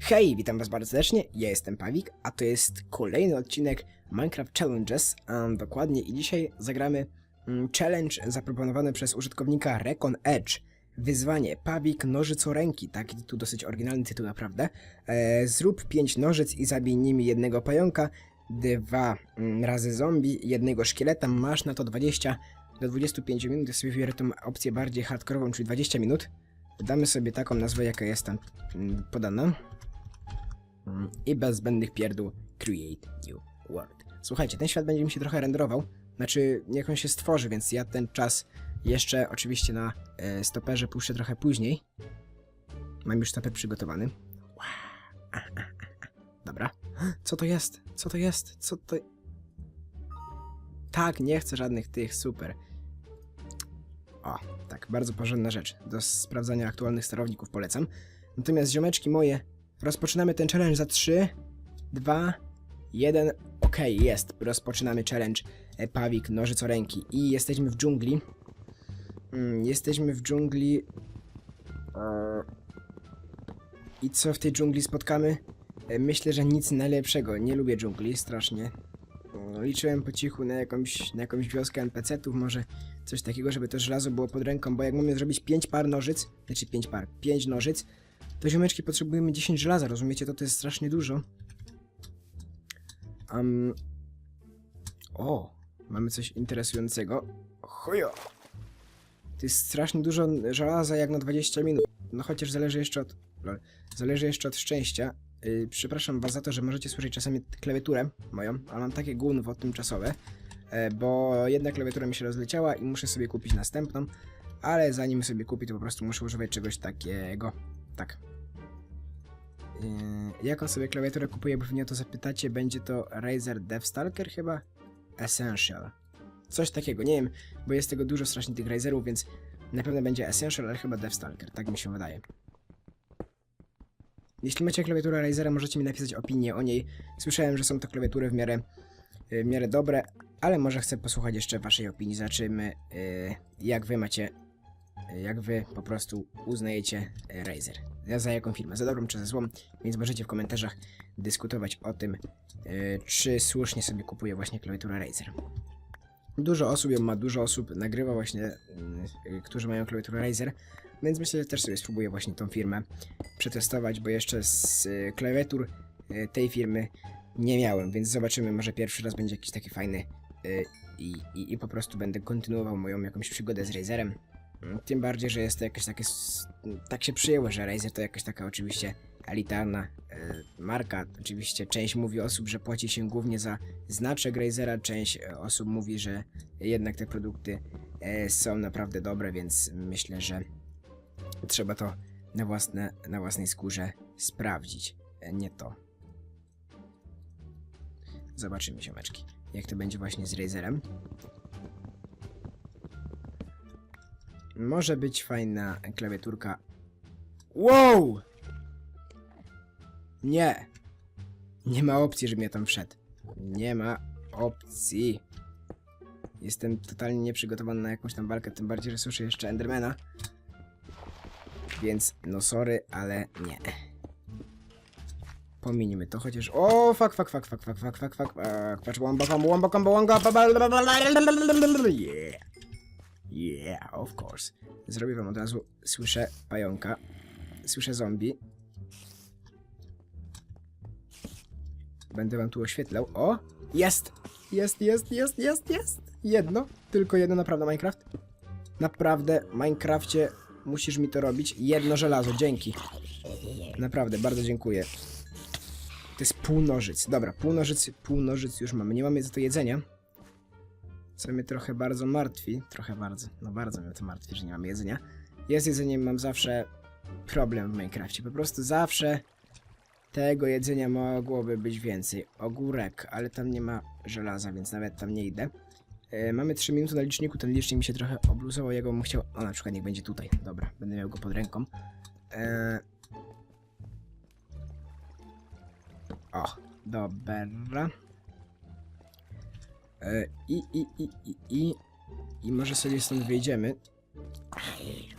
Hej, witam was bardzo serdecznie, ja jestem Pawik, a to jest kolejny odcinek Minecraft Challenges, a dokładnie i dzisiaj zagramy mm, challenge zaproponowany przez użytkownika Recon Edge. Wyzwanie Pawik nożycoręki, taki tu dosyć oryginalny tytuł naprawdę. E, zrób 5 nożyc i zabij nimi jednego pająka, dwa mm, razy zombie, jednego szkieleta, masz na to 20 do 25 minut, ja sobie wybiorę tą opcję bardziej hardkorową, czyli 20 minut. Damy sobie taką nazwę, jaka jest tam mm, podana. Mm, i bez zbędnych pierdół Create New World. Słuchajcie, ten świat będzie mi się trochę renderował, znaczy niech on się stworzy, więc ja ten czas jeszcze oczywiście na e, stoperze puszczę trochę później. Mam już stoper przygotowany. Dobra. Co to jest? Co to jest? Co to... Tak, nie chcę żadnych tych, super. O, tak, bardzo porządna rzecz. Do sprawdzania aktualnych sterowników polecam. Natomiast ziomeczki moje, Rozpoczynamy ten challenge za 3, 2, 1. Okej, jest. Rozpoczynamy challenge e, Pawik Nożycoręki. I jesteśmy w dżungli. Mm, jesteśmy w dżungli. E, I co w tej dżungli spotkamy? E, myślę, że nic najlepszego. Nie lubię dżungli, strasznie. Liczyłem po cichu na jakąś, na jakąś wioskę NPC-ów, może coś takiego, żeby to żelazo było pod ręką, bo jak mamy zrobić 5 par nożyc, znaczy 5 par, 5 nożyc, to ziomeczki potrzebujemy 10 żelaza, rozumiecie? To to jest strasznie dużo. Um... O, mamy coś interesującego. Chujo! To jest strasznie dużo żelaza jak na 20 minut. No chociaż zależy jeszcze od... lol, Zależy jeszcze od szczęścia. Yy, przepraszam was za to, że możecie słyszeć czasami klawiaturę moją, ale mam takie gunwo tymczasowe, e, bo jedna klawiatura mi się rozleciała i muszę sobie kupić następną, ale zanim sobie kupię, to po prostu muszę używać czegoś takiego. Tak. Yy, jaką sobie klawiaturę kupuję, bo o to zapytacie, będzie to Razer Devstalker chyba? Essential. Coś takiego, nie wiem, bo jest tego dużo strasznie tych Razerów, więc na pewno będzie Essential, ale chyba Devstalker, tak mi się wydaje. Jeśli macie klawiaturę Razera, możecie mi napisać opinię o niej. Słyszałem, że są to klawiatury w miarę, w miarę dobre, ale może chcę posłuchać jeszcze waszej opinii. Zobaczymy, yy, jak wy macie jak wy po prostu uznajecie Razer. Za jaką firmę, za dobrą czy za złą, więc możecie w komentarzach dyskutować o tym, czy słusznie sobie kupuje właśnie klawiaturę Razer. Dużo osób ją ma, dużo osób nagrywa właśnie, którzy mają klawiaturę Razer, więc myślę, że też sobie spróbuję właśnie tą firmę przetestować, bo jeszcze z e, klawiatur e, tej firmy nie miałem, więc zobaczymy, może pierwszy raz będzie jakiś taki fajny e, i, i, i po prostu będę kontynuował moją jakąś przygodę z Razerem. Mm, Tym bardziej, że jest to jakieś takie. Tak się przyjęło, że Razer to jakaś taka oczywiście elitarna e, marka. Oczywiście część mówi osób, że płaci się głównie za znaczek Razera, część osób mówi, że jednak te produkty e, są naprawdę dobre, więc myślę, że trzeba to na, własne, na własnej skórze sprawdzić. E, nie to. Zobaczymy, siomeczki, jak to będzie właśnie z Razerem. Może być fajna klawiaturka. Wow! Nie. Nie ma opcji, żebym ja tam wszedł. Nie ma opcji. Jestem totalnie nieprzygotowany na jakąś tam walkę, tym bardziej, że słyszę jeszcze Endermana. Więc, no sorry, ale nie. Pominimy to chociaż... O, fuck, fuck, fuck, fuck, fuck, fuck, fuck, fuck, fuck, patrz, wamba, combo, wamba, combo, wamba, yeah. Yeah, of course. Zrobię wam od razu. Słyszę pająka. Słyszę zombie. Będę wam tu oświetlał. O! Jest! Jest, jest, jest, jest, jest! Jedno. Tylko jedno, naprawdę, Minecraft. Naprawdę, Minecrafcie, musisz mi to robić. Jedno żelazo, dzięki. Naprawdę, bardzo dziękuję. To jest pół nożyc. Dobra, pół nożyc, pół nożyc już mamy. Nie mamy za to jedzenia. Co mnie trochę bardzo martwi. Trochę bardzo. No bardzo mnie to martwi, że nie mam jedzenia. Ja z jedzeniem mam zawsze problem w Minecrafcie. Po prostu zawsze tego jedzenia mogłoby być więcej. Ogórek, ale tam nie ma żelaza, więc nawet tam nie idę. E, mamy 3 minuty na liczniku. Ten licznik mi się trochę obluzował. Ja go bym chciał. O, na przykład niech będzie tutaj. Dobra, będę miał go pod ręką. E... O, dobra. E, I, i, i, i, i, i może sobie stąd wyjdziemy.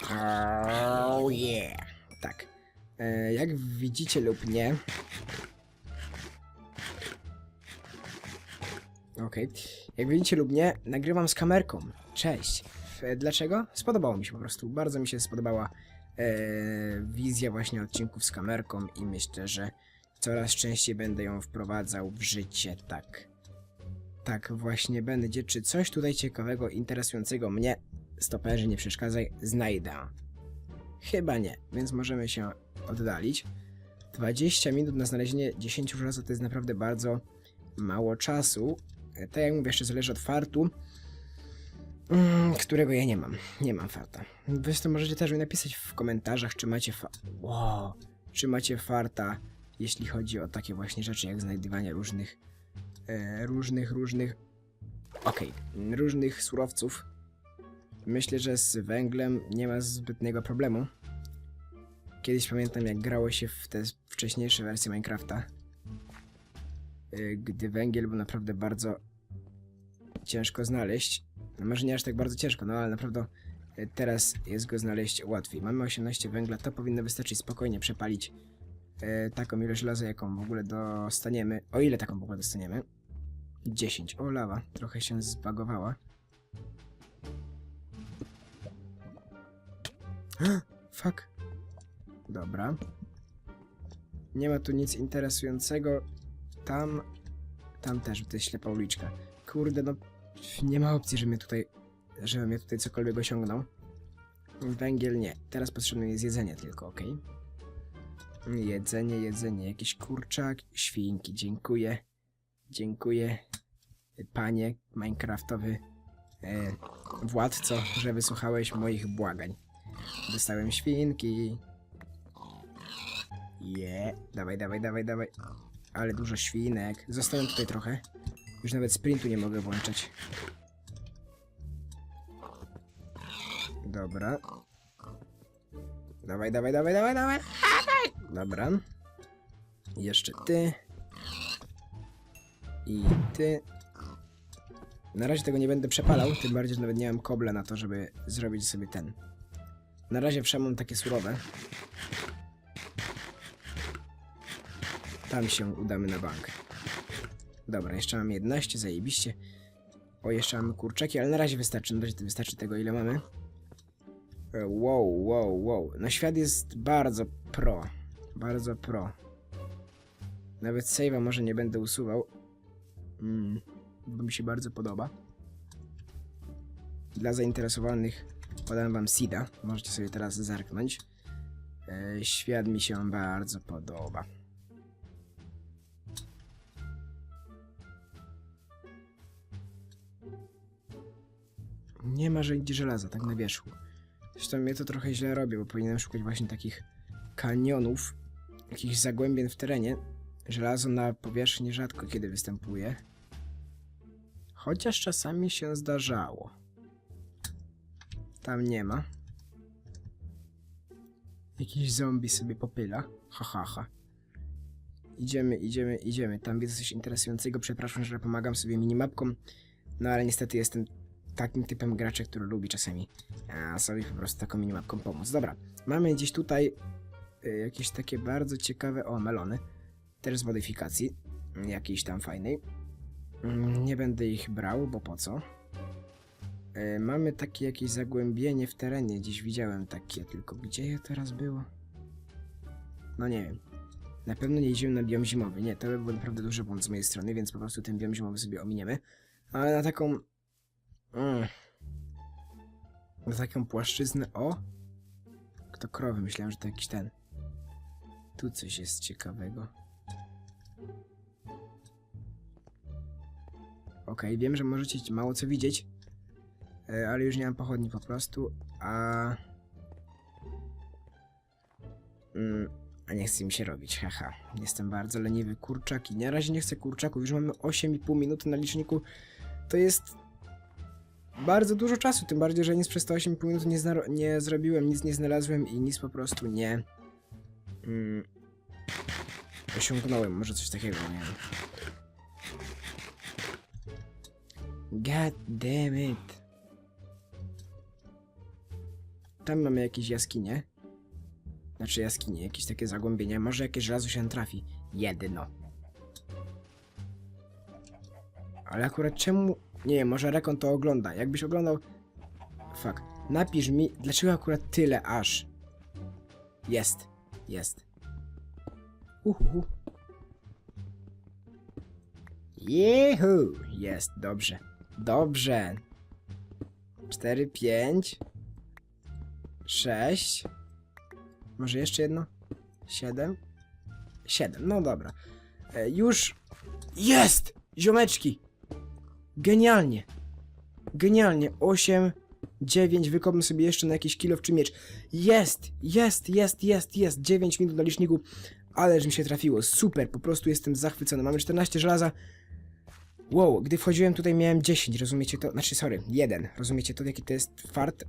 Oh yeah. Tak. Jak widzicie lub nie. Okej. Jak widzicie lub nie, nagrywam z kamerką. Cześć. E, Dlaczego? Spodobało mi się po prostu. Bardzo mi się spodobała e, wizja właśnie odcinków z kamerką i myślę, że coraz częściej będę ją wprowadzał w życie. Tak. Tak właśnie będzie. Czy coś tutaj ciekawego, interesującego mnie, stoperzy nie przeszkadzaj, znajdę? Chyba nie, więc możemy się oddalić. 20 minut na znalezienie 10 żelaza to jest naprawdę bardzo mało czasu. E, Tak jak mówię, jeszcze zależy od fartu, mm, którego ja nie mam. Nie mam farta. Wy to możecie też mi napisać w komentarzach, czy macie fa... Wow, czy macie farta, jeśli chodzi o takie właśnie rzeczy, jak znajdywanie różnych, e, różnych, różnych, okej, różnych surowców. Myślę, że z węglem nie ma zbytniego problemu. Kiedyś pamiętam, jak grało się w te wcześniejsze wersje Minecrafta, y, gdy węgiel był naprawdę bardzo ciężko znaleźć. No może nie aż tak bardzo ciężko, no ale naprawdę y, teraz jest go znaleźć łatwiej. Mamy 18 węgla, to powinno wystarczyć spokojnie przepalić y, taką ilość żelaza, jaką w ogóle dostaniemy. O ile taką w ogóle dostaniemy? 10. O, lawa. Trochę się zbagowała. Fuck. Dobra. Nie ma tu nic interesującego. Tam. Tam też, to jest ślepa uliczka. Kurde, no. Nie ma opcji, że mnie tutaj. Żebym mnie tutaj cokolwiek osiągnął. Węgiel nie. Teraz potrzebne jest jedzenie tylko, ok? Jedzenie, jedzenie. Jakiś kurczak, świnki. Dziękuję. Dziękuję. Panie Minecraftowy e, władco, że wysłuchałeś moich błagań. Dostałem świnki. Je, dawaj, dawaj, dawaj, dawaj. Ale dużo świnek. Zostałem tutaj trochę. Już nawet sprintu nie mogę włączać. Dobra. Dawaj, dawaj, dawaj, dawaj, dawaj. Dobra. Jeszcze ty. I ty. Na razie tego nie będę przepalał, tym bardziej, że nawet nie mam kobla na to, żeby zrobić sobie ten. Na razie wszamam takie surowe. Tam się udamy na bank. Dobra, jeszcze mam 11, zajebiście. O, jeszcze mamy kurczaki, ale na razie wystarczy, na razie wystarczy tego, ile mamy. E, Wow, wow, wow. No świat jest bardzo pro. Bardzo pro. Nawet save'a może nie będę usuwał. Mm, bo mi się bardzo podoba. Dla zainteresowanych podam wam Sida. Możecie sobie teraz zerknąć. E, świat mi się bardzo podoba. Nie ma żadnego żelaza, tak na wierzchu. Zresztą mnie to trochę źle robi, bo powinienem szukać właśnie takich kanionów, jakichś zagłębień w terenie. Żelazo na powierzchni rzadko kiedy występuje. Chociaż czasami się zdarzało. Tam nie ma. Jakiś zombie sobie popyla. Ha, ha, ha. Idziemy, idziemy, idziemy. Tam widzę coś interesującego. Przepraszam, że pomagam sobie minimapką. No ale niestety jestem takim typem gracza, który lubi czasami a, sobie po prostu taką minimapką pomóc. Dobra, mamy gdzieś tutaj y, jakieś takie bardzo ciekawe... O, melony. Też z modyfikacji. Jakiejś tam fajnej. Mm, Nie będę ich brał, bo po co? E, mamy takie jakieś zagłębienie w terenie, gdzieś widziałem takie, tylko gdzie je teraz było? No nie wiem. Na pewno nie jeździłem na biom zimowy, nie, to by był naprawdę duży błąd z mojej strony, więc po prostu ten biom zimowy sobie ominiemy. Ale na taką... Mm, na taką płaszczyznę, o! Kto krowy, myślałem, że to jakiś ten. Tu coś jest ciekawego. Okej, wiem, że możecie mało co widzieć, e, ale już nie mam pochodni po prostu, a... Mm, a nie chce mi się robić, haha. Jestem bardzo leniwy kurczak i na razie nie chcę kurczaków, już mamy 8,5 minuty na liczniku. To jest bardzo dużo czasu, tym bardziej, że nic przez te 8,5 minut nie, nie zrobiłem, nic nie znalazłem i nic po prostu nie... Mm, osiągnąłem, może coś takiego, nie wiem. God damn it. Tam mamy jakieś jaskinie. Znaczy jaskinie, jakieś takie zagłębienia. Może jakieś żelazo się trafi. Jedno. Ale akurat czemu... Nie wiem, może Rekon to ogląda. Jakbyś oglądał... Fuck. Napisz mi, dlaczego akurat tyle aż. Jest. Jest. Uhuhu. Jehu! Jest, dobrze. Dobrze. 4, 5, 6. Może jeszcze jedno? 7? 7, no dobra. E, już jest! Ziomeczki! Genialnie! Genialnie! 8, 9, wykopmy sobie jeszcze na jakiś kilof czy miecz. Jest! Jest, jest, jest, jest! 9 minut na liczniku. Ależ mi się trafiło. Super, po prostu jestem zachwycony. Mamy 14 żelaza. Wow, gdy wchodziłem tutaj miałem 10, rozumiecie to? Znaczy, sorry, 1. Rozumiecie to, jaki to jest fart?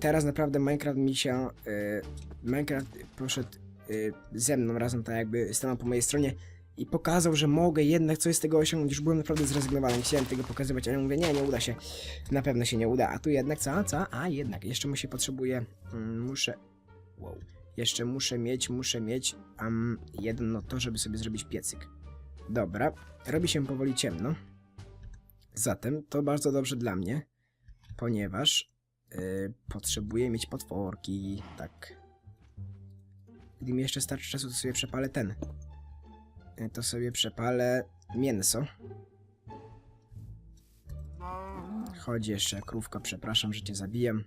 Teraz naprawdę Minecraft mi się... y, Minecraft poszedł y, ze mną razem, tak jakby stanął po mojej stronie i pokazał, że mogę jednak coś z tego osiągnąć. Już byłem naprawdę zrezygnowany, chciałem tego pokazywać, ale mówię, nie, nie uda się. Na pewno się nie uda. A tu jednak, co, co? A, jednak, jeszcze mu się potrzebuje... Mm, muszę... Wow. Jeszcze muszę mieć, muszę mieć um, jedno to, żeby sobie zrobić piecyk. Dobra, robi się powoli ciemno. Zatem to bardzo dobrze dla mnie, ponieważ yy, potrzebuję mieć potworki. Tak. Gdy mi jeszcze starczy czasu, to sobie przepalę ten. Yy, to sobie przepalę mięso. Chodzi jeszcze krówka, przepraszam, że cię zabijam.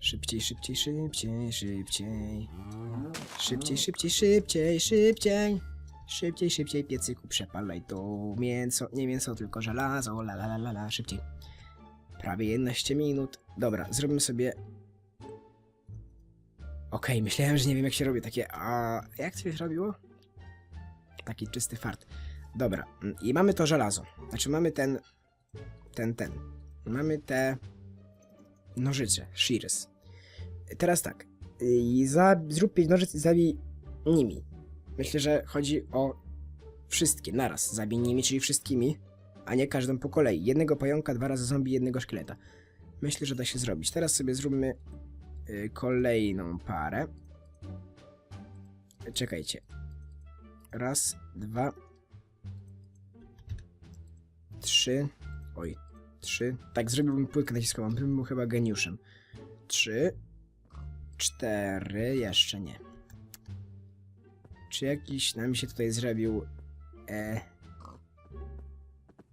Szybciej, szybciej, szybciej, szybciej. Szybciej, szybciej, szybciej, szybciej. Szybciej, szybciej, piecyku, przepalaj to mięso, nie mięso, tylko żelazo, la la la la, szybciej. Prawie 11 minut. Dobra, zrobimy sobie... Okej, myślałem, że nie wiem jak się robi takie, a jak to się robiło? Taki czysty fart. Dobra, mm, i mamy to żelazo. Znaczy mamy ten, ten, ten. Mamy te nożyce, shears. Teraz tak, i za, zrób 5 nożyc i zabij nimi. Myślę, że chodzi o wszystkie naraz. Zabij nimi, czyli wszystkimi, a nie każdą po kolei. Jednego pająka, dwa razy zombie, jednego szkieleta. Myślę, że da się zrobić. Teraz sobie zróbmy y, kolejną parę. Czekajcie. Raz, dwa, trzy. Oj, trzy. Tak, zrobiłbym płytkę naciskową, bym był chyba geniuszem. Trzy, cztery, jeszcze nie. Czy jakiś nam się tutaj zrobił... E...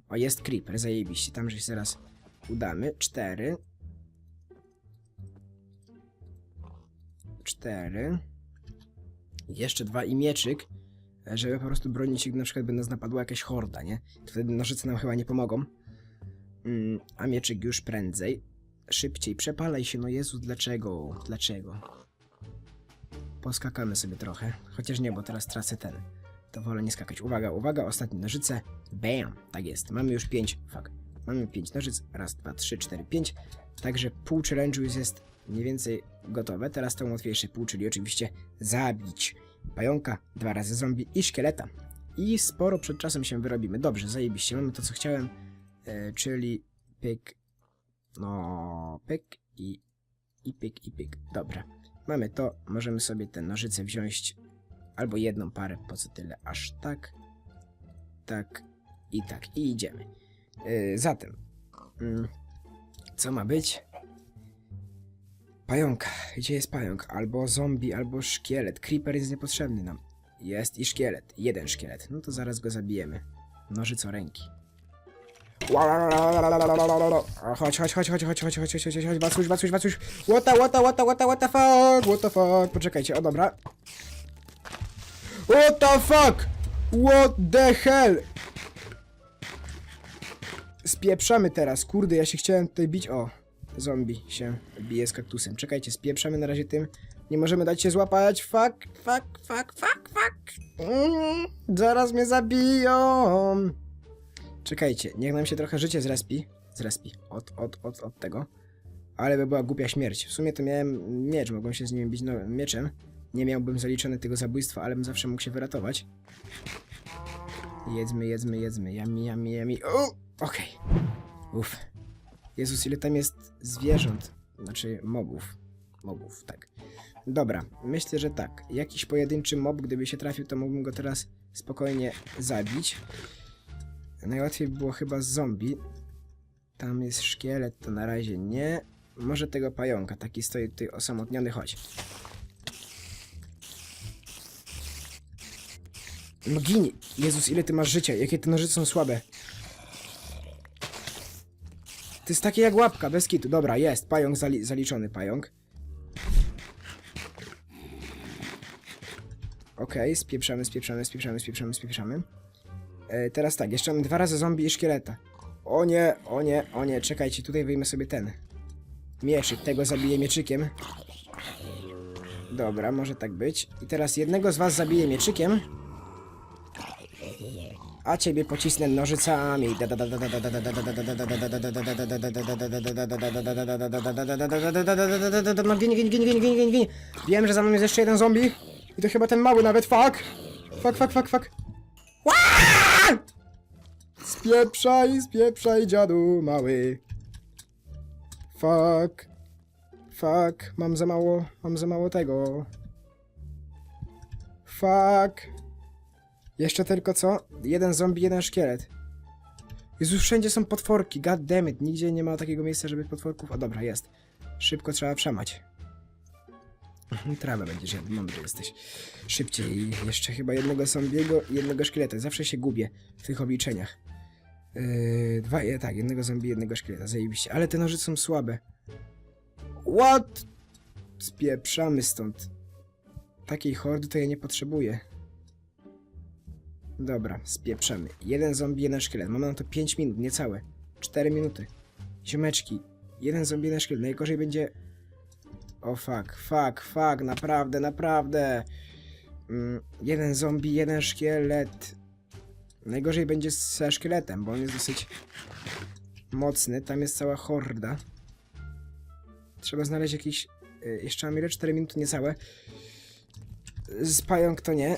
O, jest creeper, zajebiście, tam że się zaraz udamy. Cztery. Cztery. Jeszcze dwa i mieczyk, żeby po prostu bronić się, gdy na przykład by nas napadła jakaś horda, nie? To wtedy nożyce nam chyba nie pomogą. Mm, a mieczyk już prędzej. Szybciej, przepalaj się, no Jezus, dlaczego? Dlaczego? Poskakamy sobie trochę. Chociaż nie, bo teraz tracę ten. To wolę nie skakać. Uwaga, uwaga, ostatnie nożyce. Bam! Tak jest. Mamy już 5. Fuck. Mamy 5 nożyc. Raz, dwa, trzy, cztery, pięć. Także pół challenge'u już jest mniej więcej gotowe. Teraz to łatwiejsze pół, czyli oczywiście zabić pająka, dwa razy zombie i szkieleta. I sporo przed czasem się wyrobimy. Dobrze, zajebiście. Mamy to, co chciałem, e, czyli pyk, no, pyk i, i pyk, i pyk. Dobra. Mamy to, możemy sobie te nożyce wziąć albo jedną parę, po co tyle, aż tak, tak i tak. I idziemy. Yy, zatem, mm, co ma być? Pająka. Gdzie jest pająk? Albo zombie, albo szkielet. Creeper jest niepotrzebny nam. Jest i szkielet. Jeden szkielet. No to zaraz go zabijemy. Nożyco ręki. Chodź, chodź, chodź, chodź, chodź, chodź, chodź, chodź, chodź, chodź, chodź, Wacuś, Wacuś. What the, what the, what the, what the, what the fuck, what the fuck. Poczekajcie, o dobra. What the fuck? What the hell? Spieprzamy teraz, kurde, ja się chciałem tutaj bić, o. Zombie się bije z kaktusem. Czekajcie, spieprzamy na razie tym. Nie możemy dać się złapać. Fuck, fuck, fuck, fuck, fuck. Mm, zaraz mnie zabiją. Czekajcie, niech nam się trochę życie zrespi. Zrespi. Od, od, od, od tego. Ale by była głupia śmierć. W sumie to miałem miecz, mogłem się z nim bić no, mieczem. Nie miałbym zaliczone tego zabójstwa, ale bym zawsze mógł się wyratować. Jedzmy, jedzmy, jedzmy. Yummy, yummy. O! Okej. Uff. Jezus, ile tam jest zwierząt. Znaczy, mobów. Mobów, tak. Dobra, myślę, że tak. Jakiś pojedynczy mob, gdyby się trafił, to mógłbym go teraz spokojnie zabić. Najłatwiej by było chyba z zombie. Tam jest szkielet, to na razie nie. Może tego pająka, taki stoi tutaj osamotniony, chodź. No! Jezus, ile ty masz życia, jakie te nożyce są słabe. To jest takie jak łapka, bez kitu. Dobra, jest, pająk zali zaliczony, pająk. Okej, spieprzamy, spieprzamy, spieprzamy, spieprzamy, spieprzamy. E, teraz tak, jeszcze mam dwa razy zombie i szkieleta. O nie, o nie, o nie, czekajcie, tutaj wyjmę sobie ten. Mieczyk, tego zabiję mieczykiem. Dobra, może tak być. I teraz jednego z was zabiję mieczykiem. A ciebie pocisnę nożycami. No gin, gin, gin, gin, gin, gin, gin. Wiem, że za mną jest jeszcze jeden zombie. I to chyba ten mały nawet, fuck! Fuck, fuck, fuck, fuck. Spieprzaj, spieprzaj, dziadu mały. Fuck. Fuck, mam za mało, mam za mało tego. Fuck. Jeszcze tylko co? Jeden zombie, jeden szkielet. Jezu, wszędzie są potworki, god damn it. Nigdzie nie ma takiego miejsca, żeby potworków... A dobra, jest. Szybko trzeba przemać. Trawę będziesz jadł, mądry jesteś. Szybciej. Jeszcze chyba jednego zombiego i jednego szkieleta. Zawsze się gubię w tych obliczeniach. Yy, dwa, je, tak, jednego zombie, jednego szkieleta, zajebiście. Ale te noże są słabe. What? Spieprzamy stąd. Takiej hordy to ja nie potrzebuję. Dobra, spieprzamy. Jeden zombie, jeden szkielet. Mamy na to 5 minut, niecałe. 4 minuty. Ziomeczki. Jeden zombie, jeden szkielet. Najgorzej będzie... O fuck, fuck, fuck, naprawdę, naprawdę. Mm, jeden zombie, jeden szkielet. Najgorzej będzie z szkieletem, bo on jest dosyć mocny. Tam jest cała horda. Trzeba znaleźć jakiś... y, Jeszcze mam ile? 4 minuty niecałe. Z pająk to nie.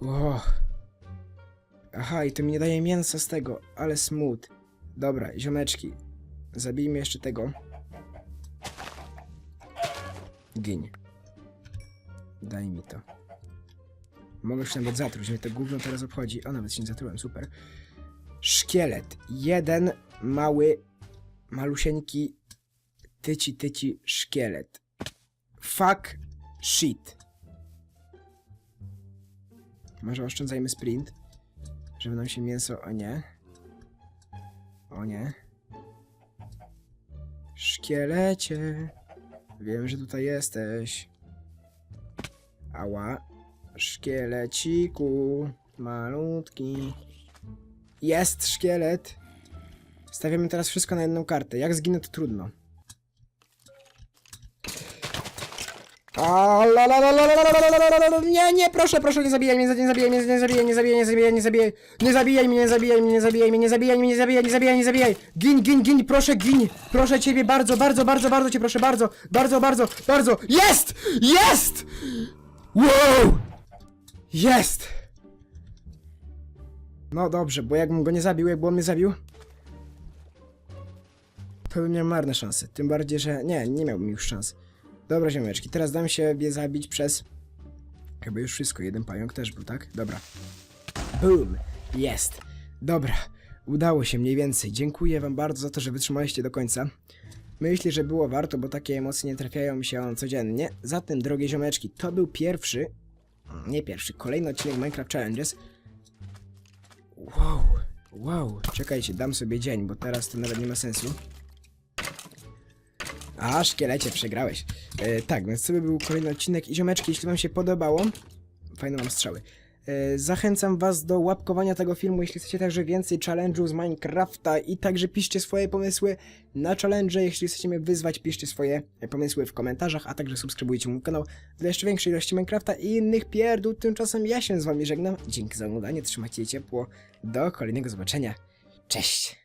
Ło. Aha, i to mi nie daje mięsa z tego, ale smut. Dobra, ziomeczki. Zabijmy jeszcze tego. Gin. Daj mi to. Mogę już nawet zatruć, mnie to gówno teraz obchodzi. O, nawet się nie zatrułem, super. Szkielet. Jeden mały, malusieńki, tyci, tyci szkielet. Fuck shit. Może oszczędzajmy sprint, żeby nam się mięso... O nie. O nie. Szkielecie. Wiem, że tutaj jesteś. Ała. Szkieleciku. Malutki. Jest szkielet. Stawiamy teraz wszystko na jedną kartę. Jak zginę, to trudno. Nie, nie, proszę, proszę, nie zabijaj mnie, nie zabijaj mnie, nie zabijaj, nie zabijaj, nie zabijaj, nie zabijaj, nie zabijaj mnie, nie zabijaj mnie, nie zabijaj mnie, nie zabijaj mnie, nie zabijaj, nie zabijaj, nie zabijaj. Gin, gin, gin, proszę, gin. Proszę ciebie bardzo, bardzo, bardzo, bardzo cię proszę, bardzo, bardzo, bardzo, bardzo. Jest! Jest! Wow! Jest! No dobrze, bo jakbym go nie zabił, jakby on mnie zabił, to bym miał marne szanse. Tym bardziej, że nie, nie miałbym już szans. Dobra, ziomeczki, teraz dam się zabić przez... Chyba już wszystko, jeden pająk też był, tak? Dobra. Boom! Jest! Dobra, udało się mniej więcej. Dziękuję wam bardzo za to, że wytrzymaliście do końca. Myślę, że było warto, bo takie emocje nie trafiają mi się codziennie. Zatem, drogie ziomeczki, to był pierwszy... Nie pierwszy, kolejny odcinek Minecraft Challenges. Wow, wow, czekajcie, dam sobie dzień, bo teraz to nawet nie ma sensu. A, szkielecie, przegrałeś. E, tak, więc by był kolejny odcinek. I ziomeczki, jeśli wam się podobało... Fajne mam strzały. E, Zachęcam was do łapkowania tego filmu, jeśli chcecie także więcej challenge'ów z Minecrafta i także piszcie swoje pomysły na challenge, jeśli chcecie mnie wyzwać, piszcie swoje pomysły w komentarzach, a także subskrybujcie mój kanał dla jeszcze większej ilości Minecrafta i innych pierdół. Tymczasem ja się z wami żegnam. Dzięki za oglądanie, trzymajcie się ciepło. Do kolejnego zobaczenia. Cześć!